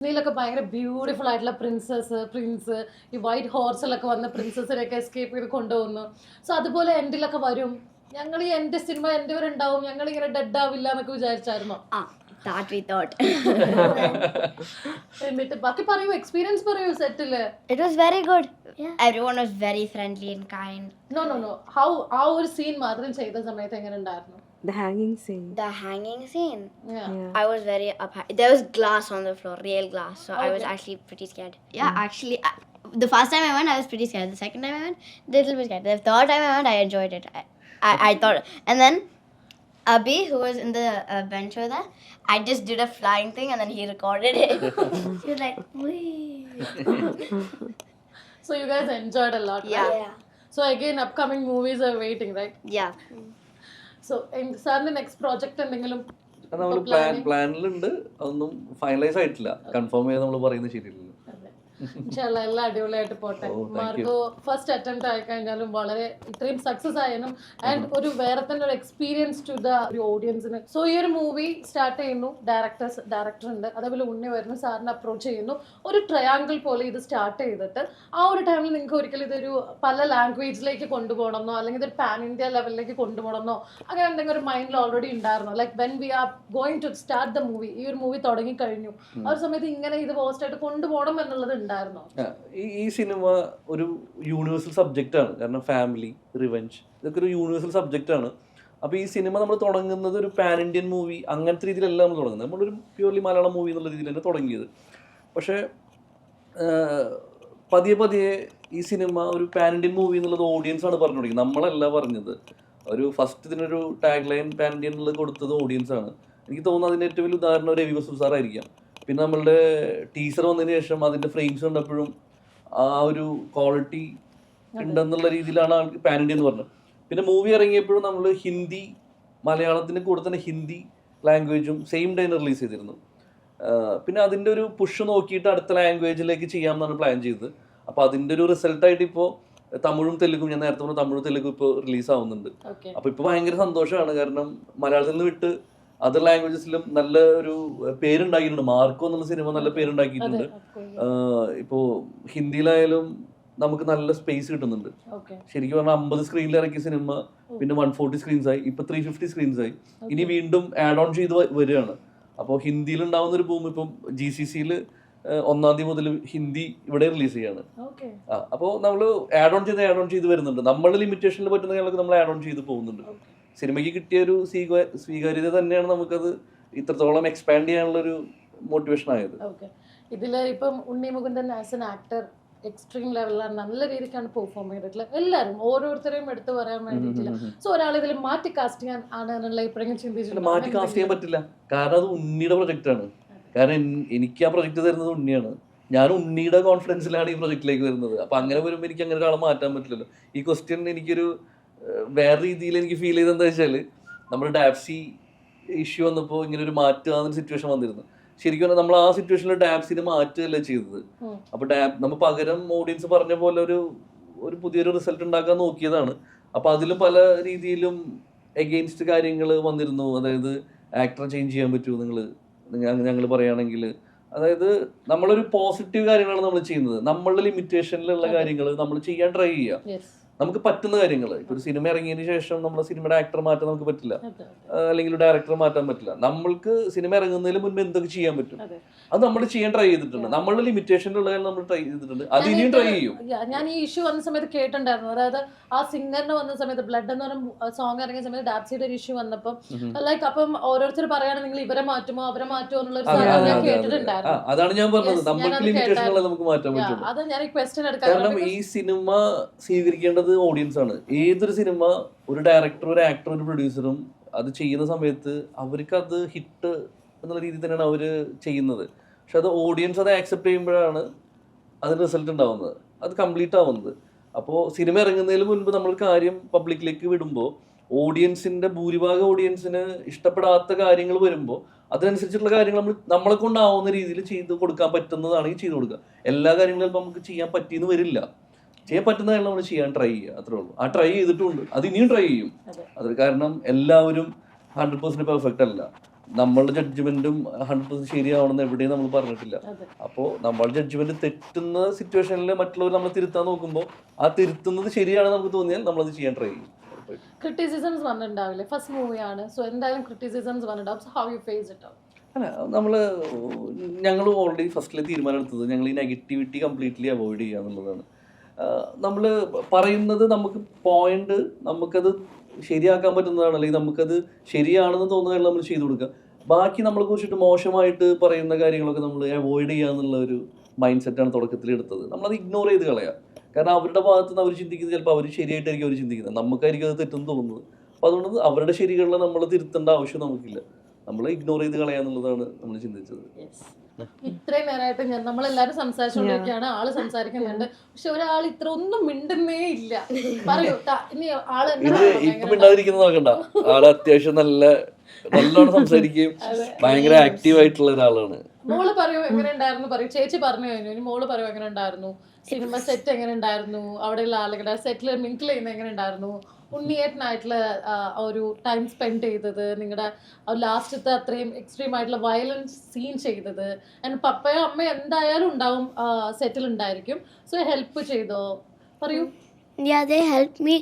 ഇതിലൊക്കെ ഭയങ്കര ബ്യൂട്ടിഫുൾ ആയിട്ടുള്ള പ്രിൻസസ് പ്രിൻസ് ഈ വൈറ്റ് ഹോർസിലൊക്കെ വന്ന പ്രിൻസസിനെയൊക്കെ എസ്കേപ്പ് ചെയ്ത് കൊണ്ടുപോകുന്നു. സോ അതുപോലെ എൻഡിലൊക്കെ വരും. ഞങ്ങൾ ഈ എന്റെ സിനിമ എന്റെ വരെ ഉണ്ടാവും. ഞങ്ങൾ ഇങ്ങനെ ഡെഡ് ആവില്ല എന്നൊക്കെ വിചാരിച്ചായിരുന്നു. എന്നിട്ട് ബാക്കി പറയൂ എക്സ്പീരിയൻസ് പറയൂ സെറ്റിൽ it was very good everyone was very friendly and kind no no no how ആ ഒരു സീൻ മാത്രം ചെയ്ത സമയത്ത് എങ്ങനെ ഉണ്ടായിരുന്നു? The hanging scene. The hanging scene. Yeah. Yeah. I was very up. There was glass on the floor, real glass. So I oh, was actually pretty scared. Yeah, mm. actually, I, the first time I went, I was pretty scared. The second time I went, little bit scared. The third time I went, I enjoyed it. I, I, I thought, and then Abhi, who was in the uh, bench over there, I just did a flying thing, and then he recorded it. he was like, "Wee." So you guys enjoyed a lot, Yeah. right? So again, upcoming movies are waiting, right? Yeah. Mm. So സാറിന്റെ next project എന്തെങ്കിലും നമ്മൾ plan പ്ലാനിലുണ്ട് അതൊന്നും finalise ആയിട്ടില്ല. Confirm ചെയ്ത് നമ്മൾ പറയുന്നത് ശരിയല്ല എല്ലാം അടിപൊളിയായിട്ട് പോട്ടെ. മാർഗോ മാർക്കോ ഫസ്റ്റ് അറ്റംപ്റ്റ് ആയി കഴിഞ്ഞാലും വളരെ ഇത്രയും സക്സസ് ആയാലും ആൻഡ് ഒരു വേറെ തന്നെ ഒരു എക്സ്പീരിയൻസ് ടു ദ ഓഡിയൻസിന് സോ ഈ ഒരു മൂവി സ്റ്റാർട്ട് ചെയ്യുന്നു. ഡയറക്ടേഴ്സ് ഡയറക്ടർ ഉണ്ട്. അതേപോലെ ഉണ്ണി വരുന്നു സാറിനെ അപ്രോച്ച് ചെയ്യുന്നു. ഒരു ട്രയാങ്കിൾ പോലെ ഇത് സ്റ്റാർട്ട് ചെയ്തിട്ട് ആ ഒരു ടൈമിൽ നിങ്ങൾക്ക് ഒരിക്കലും ഇതൊരു പല ലാംഗ്വേജിലേക്ക് കൊണ്ടുപോകണമെന്നോ അല്ലെങ്കിൽ ഇതൊരു പാൻ ഇന്ത്യ ലെവലിലേക്ക് കൊണ്ടുപോകണമെന്നോ അങ്ങനെ എന്തെങ്കിലും ഒരു മൈൻഡിൽ ഓൾറെഡി ഉണ്ടായിരുന്നു? Like when we are going to start the movie ഈ ഒരു മൂവി തുടങ്ങി കഴിഞ്ഞു. ആ ഒരു സമയത്ത് ഇങ്ങനെ ഇത് പോസ്റ്റ് ആയിട്ട് കൊണ്ടുപോകണം എന്നുള്ളത് ഈ സിനിമ ഒരു യൂണിവേഴ്സൽ സബ്ജക്റ്റ് ആണ്. കാരണം ഫാമിലി റിവെഞ്ച് ഇതൊക്കെ ഒരു യൂണിവേഴ്സൽ സബ്ജക്റ്റ് ആണ്. അപ്പോൾ ഈ സിനിമ നമ്മൾ തുടങ്ങുന്നത് ഒരു പാൻ ഇന്ത്യൻ മൂവി അങ്ങനത്തെ രീതിയിലല്ല നമ്മൾ തുടങ്ങുന്നത്. നമ്മളൊരു പ്യൂർലി മലയാളം മൂവി എന്നുള്ള തന്നെ തുടങ്ങിയത്. പക്ഷേ പതിയെ പതിയെ ഈ സിനിമ ഒരു പാൻ ഇന്ത്യൻ മൂവി എന്നുള്ളത് ഓഡിയൻസ് ആണ് പറഞ്ഞു തുടങ്ങിയത്. നമ്മളല്ല പറഞ്ഞത്. ഒരു ഫസ്റ്റ് ഇതിനൊരു ടാഗ് ലൈൻ പാൻ ഇന്ത്യൻ എന്നുള്ളത് കൊടുത്തത് ഓഡിയൻസ് ആണ്. എനിക്ക് തോന്നുന്നു അതിന്റെ ഏറ്റവും വലിയ ഉദാഹരണം രവി വസു സാറായിരിക്കാം. പിന്നെ നമ്മളുടെ ടീച്ചർ വന്നതിന് ശേഷം അതിന്റെ ഫ്രെയിംസ് കണ്ടപ്പോഴും ആ ഒരു ക്വാളിറ്റി ഉണ്ടെന്നുള്ള രീതിയിലാണ് ആൾക്ക് പാൻ ഇന്ത്യ എന്ന് പറഞ്ഞത്. പിന്നെ മൂവി ഇറങ്ങിയപ്പോഴും നമ്മൾ ഹിന്ദി മലയാളത്തിന് കൂടെ തന്നെ ഹിന്ദി ലാംഗ്വേജും സെയിം ഡേ റിലീസ് ചെയ്തിരുന്നു. പിന്നെ അതിന്റെ ഒരു പുഷ് നോക്കിയിട്ട് അടുത്ത ലാംഗ്വേജിലേക്ക് ചെയ്യാമെന്നാണ് പ്ലാൻ ചെയ്തത്. അപ്പോൾ അതിന്റെ ഒരു റിസൾട്ടായിട്ട് ഇപ്പോൾ തമിഴും തെലുഗും ഞാൻ നേരത്തെ പറഞ്ഞ തമിഴും തെലുഗും ഇപ്പോൾ റിലീസ് ആവുന്നുണ്ട്. അപ്പോൾ ഇപ്പോൾ ഭയങ്കര സന്തോഷമാണ്. കാരണം മലയാളത്തിൽ നിന്ന് വിട്ട് അതർ ലാംഗ്വേജസിലും നല്ല ഒരു പേരുണ്ടാക്കിയിട്ടുണ്ട്. മാർക്കോ എന്നുള്ള സിനിമ നല്ല പേരുണ്ടാക്കിയിട്ടുണ്ട്. ഇപ്പോ ഇപ്പോൾ ഹിന്ദിയിലായാലും നമുക്ക് നല്ല സ്പേസ് കിട്ടുന്നുണ്ട്. ശരിക്കും പറഞ്ഞാൽ അമ്പത് സ്ക്രീനിൽ ഇറക്കിയ സിനിമ പിന്നെ വൺ ഫോർട്ടി സ്ക്രീൻസ് ആയി. ഇപ്പൊ ത്രീ ഫിഫ്റ്റി സ്ക്രീൻസ് ആയി. ഇനി വീണ്ടും ആഡ് ഓൺ ചെയ്ത് വരികയാണ്. അപ്പോൾ ഹിന്ദിയിൽ ഉണ്ടാവുന്ന ഒരു ഭൂമി ഇപ്പം ജി സി സിയിൽ ഒന്നാം തീയതി മുതൽ ഹിന്ദി ഇവിടെ റിലീസ് ചെയ്യാണ്. അപ്പോൾ നമ്മൾ ആഡ് ഓൺ ചെയ്ത് ആഡ് ഓൺ ചെയ്ത് വരുന്നുണ്ട്. നമ്മുടെ ലിമിറ്റേഷനിൽ പറ്റുന്ന കാര്യങ്ങളൊക്കെ നമ്മൾ ആഡ് ഓൺ ചെയ്ത് പോകുന്നുണ്ട്. സിനിമയ്ക്ക് കിട്ടിയ ഒരു സ്വീകാ സ്വീകാര്യത തന്നെയാണ് നമുക്കത് ഇത്രത്തോളം എക്സ്പാൻഡ് ചെയ്യാനുള്ള ഒരു മോട്ടിവേഷൻ ആയത്. ഇതിൽ ഇതിൽ ഇപ്പം Unni Mukundan as an actor extreme ലെവലിലാണ് നല്ല രീതിക്കാണ് പെർഫോം ചെയ്തിട്ടുള്ളത് എല്ലാവരും ഓരോരുത്തരെയും എടുത്തു പറയാൻ വേണ്ടിയിട്ടില്ല. സോ ഒരാൾ ഇതിൽ മാറ്റി കാസ്റ്റ് ചെയ്യാൻ ആണ് എന്നുള്ള ഇപ്പോഴെങ്കിലും ചിന്തിച്ചിട്ടുണ്ട്? മാറ്റി കാസ്റ്റ് ചെയ്യാൻ പറ്റില്ല. കാരണം അത് ഉണ്ണിയുടെ പ്രൊജക്റ്റ് ആണ്. കാരണം എനിക്ക് ആ പ്രൊജക്റ്റ് തരുന്നത് ഉണ്ണിയാണ്. ഞാൻ ഉണ്ണിയുടെ കോൺഫിഡൻസിലാണ് ഈ പ്രൊജക്റ്റിലേക്ക് വരുന്നത്. അപ്പൊ അങ്ങനെ വരുമ്പോൾ എനിക്ക് അങ്ങനെ ഒരാളെ മാറ്റാൻ പറ്റില്ലല്ലോ. ഈ ക്വസ്റ്റ്യൻ എനിക്കൊരു വേറെ രീതിയിൽ എനിക്ക് ഫീൽ ചെയ്തത് എന്താ വെച്ചാൽ നമ്മൾ ഡാപ്സി ഇഷ്യൂ വന്നപ്പോൾ ഇങ്ങനെ ഒരു മാറ്റുക സിറ്റുവേഷൻ വന്നിരുന്നു. ശരിക്കും പറഞ്ഞാൽ നമ്മൾ ആ സിറ്റുവേഷനിൽ ഡാപ്സിനെ മാറ്റുകയല്ല ചെയ്തത്. അപ്പോൾ അപ്പൊ ഡാപ് നമ്മൾ പകരം ഓഡിയൻസ് പറഞ്ഞ പോലെ ഒരു ഒരു പുതിയൊരു റിസൾട്ട് ഉണ്ടാക്കാൻ നോക്കിയതാണ്. അപ്പൊ അതിലും പല രീതിയിലും എഗെയിൻസ്റ്റ് കാര്യങ്ങൾ വന്നിരുന്നു. അതായത് ആക്ടറെ ചേഞ്ച് ചെയ്യാൻ പറ്റുമോ നിങ്ങൾ ഞങ്ങൾ പറയുകയാണെങ്കിൽ അതായത് നമ്മളൊരു പോസിറ്റീവ് കാര്യങ്ങളാണ് നമ്മൾ ചെയ്യുന്നത്. നമ്മളുടെ ലിമിറ്റേഷനിലുള്ള കാര്യങ്ങൾ നമ്മൾ ചെയ്യാൻ ട്രൈ ചെയ്യുക. നമുക്ക് പറ്റുന്ന കാര്യങ്ങൾ ഇപ്പൊ ഒരു സിനിമ ഇറങ്ങിയതിന് ശേഷം നമ്മുടെ സിനിമയുടെ ആക്ടർ മാറ്റാൻ നമുക്ക് പറ്റില്ല. അല്ലെങ്കിൽ ഡയറക്ടർ മാറ്റാൻ പറ്റില്ല. നമ്മൾക്ക് സിനിമ ഇറങ്ങുന്നതിന് മുൻപ് എന്തൊക്കെ ചെയ്യാൻ പറ്റും? അത്. നമ്മൾ ചെയ്യാൻ ട്രൈ ചെയ്തിട്ടുണ്ട്. നമ്മളുടെ ലിമിറ്റേഷനിലുള്ള കാര്യം നമ്മൾ ട്രൈ ചെയ്തിട്ടുണ്ട്. അത് ഇനിയും ട്രൈ ചെയ്യും. ഞാൻ ഈ ഇഷ്യൂ വന്ന സമയത്ത് കേട്ടിട്ടുണ്ടായിരുന്നു. അതായത് ആ സിംഗറിന് വന്ന സമയത്ത് ബ്ലഡ് എന്ന് പറഞ്ഞ സോങ് ഇറങ്ങിയ സമയത്ത് ഡാപ്സിയുടെ ഒരു ഇഷ്യൂ വന്നപ്പം ലൈക്ക് അപ്പം ഓരോരുത്തർ പറയാണ് നിങ്ങൾ ഇവരെ മാറ്റുമോ? അവരെ മാറ്റുമോ? എന്നുള്ള ഒരു സാധനം ഞാൻ. കേട്ടിട്ടുണ്ടായിരുന്നു. അതാണ് ഞാൻ പറഞ്ഞത്. കേട്ടായിരുന്നു. നമുക്ക് മാറ്റാൻ പറ്റും പറ്റുള്ളൂ. അത് ഞാൻ ഈ ക്വസ്റ്റ്യൻ എടുക്കാൻ കാരണം ഈ സിനിമ സ്വീകരിക്കേണ്ടത് ഓഡിയൻസ് ആണ്. ഏതൊരു സിനിമ ഒരു ഡയറക്ടർ ഒരു ആക്ടർ ഒരു പ്രൊഡ്യൂസറും അത് ചെയ്യുന്ന സമയത്ത് അവർക്ക് അത് ഹിറ്റ് എന്നുള്ള രീതിയിൽ തന്നെയാണ് അവർ ചെയ്യുന്നത്. പക്ഷെ അത് ഓഡിയൻസ് അത് ആക്സെപ്റ്റ് ചെയ്യുമ്പോഴാണ് അതിന് റിസൾട്ട് ഉണ്ടാവുന്നത്. അത് കംപ്ലീറ്റ് ആവുന്നത്. അപ്പോൾ സിനിമ ഇറങ്ങുന്നതിന് മുൻപ് നമ്മൾ കാര്യം പബ്ലിക്കിലേക്ക് വിടുമ്പോൾ ഓഡിയൻസിന്റെ ഭൂരിഭാഗം ഓഡിയൻസിന് ഇഷ്ടപ്പെടാത്ത കാര്യങ്ങൾ വരുമ്പോൾ അതിനനുസരിച്ചുള്ള കാര്യങ്ങൾ നമ്മൾ നമ്മളെ കൊണ്ടാവുന്ന രീതിയിൽ ചെയ്ത് കൊടുക്കാൻ പറ്റുന്നതാണെങ്കിൽ ചെയ്ത് കൊടുക്കുക. എല്ലാ കാര്യങ്ങളും നമുക്ക് ചെയ്യാൻ പറ്റിയെന്ന് വരില്ല. ചെയ്യാൻ പറ്റുന്നതാണ് നമ്മൾ ചെയ്യാൻ ട്രൈ ചെയ്യുക അത്രേ ഉള്ളൂ. ആ ട്രൈ ചെയ്തിട്ടുണ്ട് അത് ഇനിയും ട്രൈ ചെയ്യും. അതെ. കാരണം എല്ലാവരും ഹൺഡ്രഡ് പെർസെന്റ് പെർഫെക്റ്റ് അല്ല. നമ്മളുടെ ജഡ്ജ്മെന്റും ഹൺഡ്രഡ് പെർസെന്റ് ശരിയാവണമെന്ന് എവിടെയും നമ്മൾ പറഞ്ഞിട്ടില്ല. അപ്പോ അപ്പോൾ നമ്മൾ ജഡ്ജ്മെന്റ് തെറ്റുന്ന സിറ്റുവേഷനിൽ മറ്റുള്ളവർ നമ്മൾ തിരുത്താൻ നോക്കുമ്പോൾ ആ തിരുത്തുന്നത് ശരിയാണെന്ന് നമുക്ക് തോന്നിയാൽ നമ്മളത് ചെയ്യാൻ ട്രൈ ചെയ്യും. ക്രിറ്റിസിസംസ് വന്നിട്ടുണ്ടാവില്ലേ? ഫസ്റ്റ് മൂവിയാണ് സോ എന്തായാലും ക്രിറ്റിസിസംസ് വന്നിട്ടുണ്ടാവും. So how you face it അല്ല നമ്മൾ ഞങ്ങൾ ഓൾറെഡി ഫസ്റ്റിലെ തീരുമാനം എടുത്തത് ഞങ്ങൾ ഈ നെഗറ്റിവിറ്റി കംപ്ലീറ്റ്ലി അവോയ്ഡ് ചെയ്യുക എന്നുള്ളതാണ്. നമ്മൾ പറയുന്നത് നമുക്ക് പോയിന്റ് നമുക്കത് ശരിയാക്കാൻ പറ്റുന്നതാണ് അല്ലെങ്കിൽ നമുക്കത് ശരിയാണെന്ന് തോന്നുകയാണ് നമ്മൾ ചെയ്തു കൊടുക്കുക. ബാക്കി നമ്മളെ കുറിച്ചിട്ട് മോശമായിട്ട് പറയുന്ന കാര്യങ്ങളൊക്കെ നമ്മൾ അവോയ്ഡ് ചെയ്യുക എന്നുള്ള ഒരു മൈൻഡ് സെറ്റാണ് തുടക്കത്തിൽ എടുത്തത്. നമ്മളത് ഇഗ്നോർ ചെയ്ത് കളയാം. കാരണം അവരുടെ ഭാഗത്ത് നിന്ന് അവർ ചിന്തിക്കുന്നത് ചിലപ്പോൾ അവർ ശരിയായിട്ടായിരിക്കും അവർ ചിന്തിക്കുന്നത്. നമുക്കായിരിക്കും അത് തെറ്റെന്ന് തോന്നുന്നത്. അപ്പോൾ അതുകൊണ്ട് അവരുടെ ശരികളിൽ നമ്മൾ തിരുത്തേണ്ട ആവശ്യം നമുക്കില്ല. നമ്മൾ ഇഗ്നോർ ചെയ്ത് കളയാന്നുള്ളതാണ് നമ്മൾ ചിന്തിച്ചത്. ഇത്രയും നേരമായിട്ട് ഞാൻ നമ്മളെല്ലാരും സംസാരിച്ചുകൊണ്ടിരിക്കുകയാണ് ആൾ സംസാരിക്കുന്നുണ്ട്. പക്ഷെ ഒരാൾ ഇത്ര ഒന്നും മിണ്ടുന്നേ ഇല്ല. പറയൂ ഇനി ആൾ തന്നെ ഇത് പറയണം ഇപ്പൊ എങ്ങനെ മിണ്ടാതിരിക്കുന്നത് നോക്കണ്ട. ആൾ അത്യാവശ്യം നല്ല നല്ലോണം സംസാരിക്കുകയും ഭയങ്കര ആക്റ്റീവ് ആയിട്ടുള്ള ഒരാളാണ്. മോൾ പറയൂ എങ്ങനെ ഉണ്ടായിരുന്നു പറയൂ. ചേച്ചി പറഞ്ഞു കഴിഞ്ഞു. ഇനി മോൾ പറയൂ എങ്ങനെ ഉണ്ടായിരുന്നു സിനിമ സെറ്റ് എങ്ങനെ ഉണ്ടായിരുന്നു അവിടെയുള്ള ആളുകളുടെ സെറ്റിൽ മിങ്കിൾ ചെയ്യുന്ന എങ്ങനെ ഉണ്ടായിരുന്നു ഉണ്ണിയേട്ടനായിട്ടുള്ള ഒരു ടൈം സ്പെൻഡ് ചെയ്തത് നിങ്ങളുടെ ലാസ്റ്റത്തെ അത്രയും എക്സ്ട്രീം ആയിട്ടുള്ള വയലൻസ് സീൻ ചെയ്തത്. ആൻഡ് പപ്പയോ അമ്മയോ എന്തായാലും ഉണ്ടാവും സെറ്റിൽ ഉണ്ടായിരിക്കും. സോ ഹെൽപ്പ് ചെയ്തോ? പറയൂ. Yeah, they helped me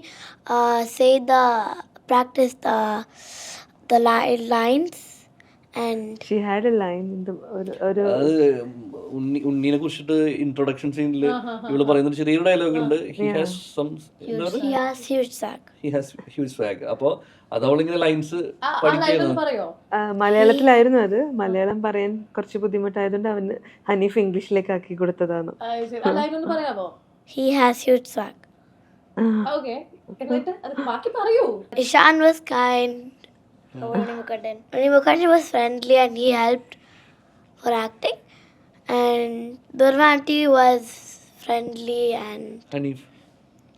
uh, say the practice the the li- lines. She had a line ഒരു ഒരു അത് ഉണ്ണി ഉണ്ണീനെ കുറിച്ചിട്ട് ഇൻട്രൊഡക്ഷൻ സീനിൽ ഇവൾ പറയുന്ന ഒരു ചെറിയൊരു ഡയലോഗ് ഉണ്ട്. He has some he has huge sack. He has huge swag അപ്പോൾ അത് അവളിങ്ങനെ ലൈൻസ് പഠിക്കുന്നു മലയാളത്തിലായിരുന്നു അത്. മലയാളം പറയാൻ കുറച്ച് ബുദ്ധിമുട്ടായതുകൊണ്ട് അവന് ഹനീഫ് ഇംഗ്ലീഷിലേക്ക് ആക്കി കൊടുത്തതാണ്. ലൈൻ ഒന്ന് പറയാമോ He പറയൂ Ishan was friendly and he helped for acting. And Durva auntie was friendly and Hanif.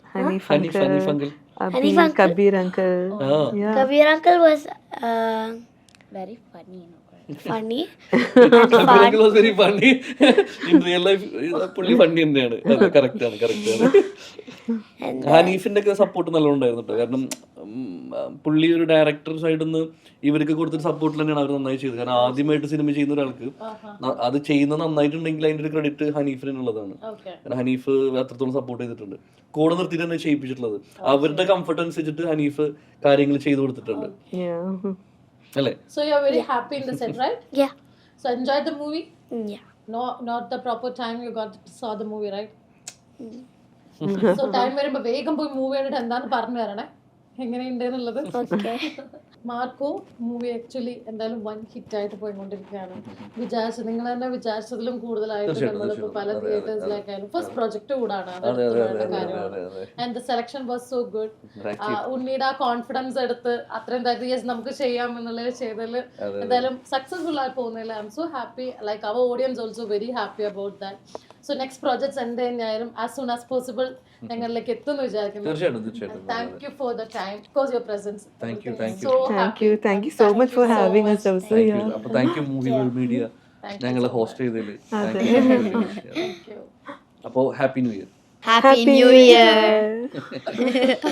Hanif, huh? Hanif, Hanif uncle. Hanif uncle? Kabir uncle. Oh. Yeah. Kabir uncle was uh, very funny. Was very funny in real life പുള്ളി funny തന്നെയാണ് correct ആണ് correct ആണ് ഹനീഫിന്റെ ഒക്കെ support നല്ലോണം ഉണ്ടായിരുന്നു കാരണം പുള്ളി ഒരു ഡയറക്ടർ സൈഡിൽ നിന്ന് ഇവർക്ക് കൊടുത്തൊരു സപ്പോർട്ട് തന്നെയാണ് അവർ നന്നായി ചെയ്തത്. കാരണം ആദ്യമായിട്ട് സിനിമ ചെയ്യുന്ന ഒരാൾക്ക് അത് ചെയ്യുന്നത് നന്നായിട്ടുണ്ടെങ്കിൽ അതിന്റെ ഒരു ക്രെഡിറ്റ് ഹനീഫിനുള്ളതാണ്. കാരണം ഹനീഫ് അത്രത്തോളം സപ്പോർട്ട് ചെയ്തിട്ടുണ്ട്. കൂടെ നിർത്തിയിട്ട് തന്നെ ചെയ്യിപ്പിച്ചിട്ടുള്ളത്. അവരുടെ കംഫർട്ട് അനുസരിച്ചിട്ട് ഹനീഫ് കാര്യങ്ങൾ ചെയ്തു കൊടുത്തിട്ടുണ്ട്. അല്ലേ? So you're very happy in the set, right? yeah. So enjoyed the movie? Yeah. No, not the proper time you got saw the movie, right? so time വരുമ്പോ വേഗം പോയി മൂവി കണ്ടിട്ട് എന്താന്ന് പറഞ്ഞു തരണേ എങ്ങനെയുണ്ട് എന്നുള്ളത്. മാർക്കോ മൂവി ആക്ച്വലി എന്തായാലും വൺ ഹിറ്റ് ആയിട്ട് പോയിക്കൊണ്ടിരിക്കുകയാണ് വിചാരിച്ചു നിങ്ങൾ തന്നെ വിചാരിച്ചതിലും കൂടുതലായിട്ട് തീർച്ചയായിട്ടും, നമ്മളിപ്പോ പല തിയേറ്റേഴ്സിലേക്കായാലും ഫസ്റ്റ് പ്രൊജക്ട് കൂടാണ്. And the selection was so good ഉണ്ണിയുടെ ആ കോൺഫിഡൻസ് എടുത്ത് അത്രയും തരത്തിൽ യെസ് നമുക്ക് ചെയ്യാം എന്നുള്ളത് ചെയ്തതിൽ എന്തായാലും സക്സസ്ഫുൾ ആയി പോകുന്നതിൽ I am so happy like our audience also very happy about that so next projects എന്ത് തന്നെയായാലും ആസ് സൂൺ ആസ് പോസിബിൾ ഞങ്ങളിലേക്ക് എത്തുമെന്ന് വിചാരിക്കുന്നു. തീർച്ചയായിട്ടും തീർച്ചയായിട്ടും. Thank you for the time because your presence Thank you, thank you. So thank you thank you so much for having us also thank yeah. You അപ്പൊ thank you movie world media Thank you ഞങ്ങളെ host ചെയ്തതിൽ thank you അപ്പോൾ happy new year happy new. Year.